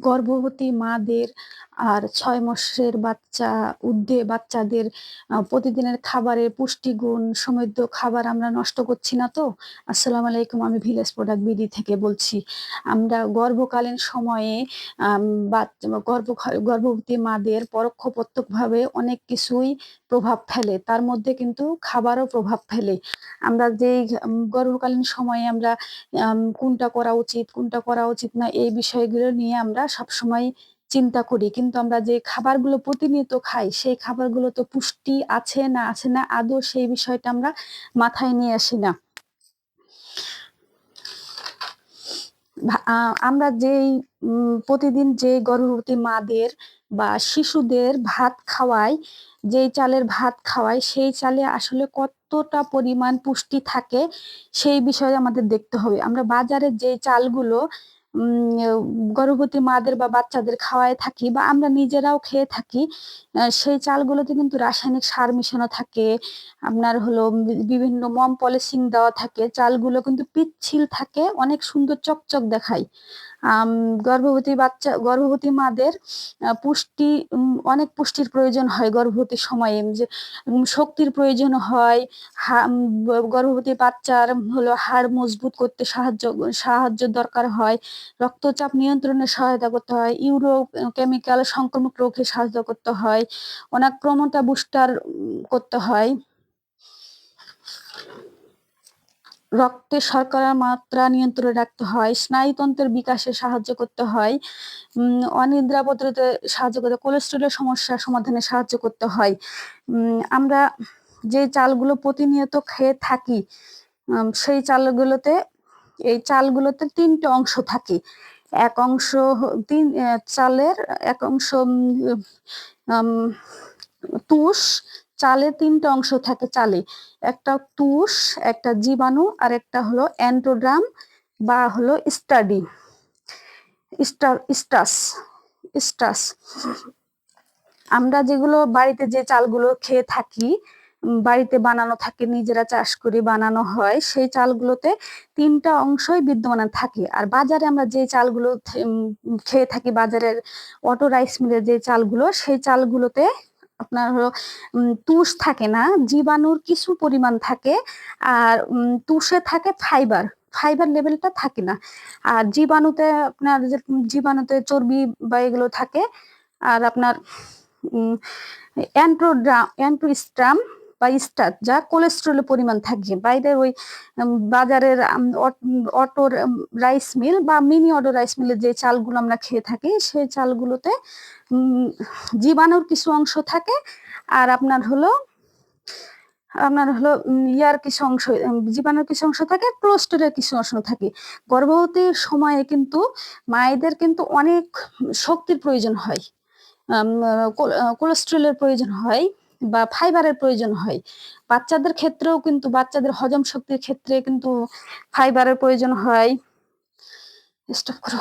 গর্ভবতী মাদের আর ছয় মাসের বাচ্চা ঊর্ধ্বে বাচ্চাদের প্রতিদিনের খাবারে পুষ্টিগুণ, সমৃদ্ধ খাবার আমরা নষ্ট করছি না তো? আসসালামু আলাইকুম, আমি ভিলেজ প্রোডাক্ট বিডি থেকে বলছি। আমরা গর্ভকালীন সময়ে গর্ভ, গর্ভবতী মাদের পরোক্ষ প্রত্যক্ষভাবে অনেক কিছুই প্রভাব ফেলে। তার মধ্যে কিন্তু খাবারও প্রভাব ফেলে। আমরা যেই গর্ভকালীন সময়ে আমরা কোনটা করা উচিত, কোনটা করা উচিত না, এই বিষয়গুলো নিয়ে আমরা সবসময় চিন্তা করি। কিন্তু আমরা যে খাবারগুলো প্রতিনিয়ত খাই, সেই খাবারগুলো তো পুষ্টি আছে না আছে না, আদৌ সেই বিষয়টা আমরা মাথায় নিয়ে আসি না। আমরা যেই প্রতিদিন যে গর্ভবতী মাদের বা শিশুদের ভাত খাওয়াই যেই চালের ভাত খাওয়াই সেই চালে আসলে কতটা পরিমাণ পুষ্টি থাকে, সেই বিষয়ে আমাদের দেখতে হবে। আমরা বাজারে যে চালগুলো গর্ভবতী মাদের বা বাচ্চাদের খাওয়াই থাকি বা আমরা নিজেরাও খেয়ে থাকি সেই চালগুলোতে কিন্তু রাসায়নিক সার মিশানো থাকে, আপনার হলো বিভিন্ন মম পলিশিং দেওয়া থাকে, চালগুলো কিন্তু পিচ্ছিল থাকে, অনেক সুন্দর চকচক দেখায়। গর্ভবতী বাচ্চা, গর্ভবতী মাদের পুষ্টি অনেক পুষ্টির প্রয়োজন হয় গর্ভবতী সময়ে। যে শক্তির প্রয়োজন হয় গর্ভবতী বাচ্চার হলো হাড় মজবুত করতে সাহায্য সাহায্য দরকার হয়, রক্তচাপ নিয়ন্ত্রণে সহায়তা করতে হয় ইউরো কেমিক্যাল সংক্রমক রোগে সাহায্য করতে হয় অনেক প্রমতা বুস্টার করতে হয়। রক্তে শর্করার মাত্রা নিয়ন্ত্রণে রাখতে হয়, স্নায়ুতন্ত্রের বিকাশে সাহায্য করতে হয় অনিদ্রা প্রতিরোধে সাহায্য করতে কোলেস্টেরলের সমস্যা সমাধানে সাহায্য করতে হয়। আমরা যে চালগুলো প্রতিনিয়ত খেয়ে থাকি সেই চালগুলোতে, এই চালগুলোতে তিনটে অংশ থাকে। এক অংশ তিন চালের, এক অংশ তুষ চালে তিনটে অংশ থাকে চালে। একটা তুষ, একটা জীবাণু, আর একটা হলো অ্যান্টোড্রাম বা হলো স্টাডি। স্টার স্টাস স্টাস। আমরা যেগুলো বাড়িতে যে চালগুলো খেয়ে থাকি বাড়িতে বানানো থাকে, নিজেরা চাষ করে বানানো হয়, সেই চালগুলোতে তিনটা অংশই বিদ্যমান থাকে। আর বাজারে আমরা যে চালগুলো খেয়ে থাকি, বাজারের অটো রাইস মিলের যে চালগুলো, সেই চালগুলোতে আপনার হলো তুষ থাকে না, জীবাণুর কিছু পরিমাণ থাকে, আর তুষে থাকে ফাইবার ফাইবার লেভেলটা থাকে না। আর জীবাণুতে আপনার জীবাণুতে চর্বি বা এগুলো থাকে, আর আপনার অ্যান্ট্রোড্রাম অ্যান্ট্রোস্ট্রাম বা স্টার, যা কোলেস্ট্রলের পরিমাণ থাকে। বাইরের ওই বাজারের অটো রাইস মিল বা মিনি অটো রাইস মিলের যে চালগুলো আমরা খেয়ে থাকি, সেই চালগুলোতে জীবাণুর কিছু অংশ থাকে। আর আপনার হলো আপনার হলো ইয়ার কিছু অংশ জীবাণুর কিছু অংশ থাকে কোলেস্ট্রলের কিছু অংশ থাকে। গর্ভবতীর সময়ে কিন্তু মায়েদের কিন্তু অনেক শক্তির প্রয়োজন হয়। কোলেস্ট্রলের প্রয়োজন হয়। বা ফাইবারের প্রয়োজন হয়। বাচ্চাদের ক্ষেত্রেও কিন্তু, বাচ্চাদের হজম শক্তির ক্ষেত্রে কিন্তু ফাইবারের প্রয়োজন হয়। স্টপ করো।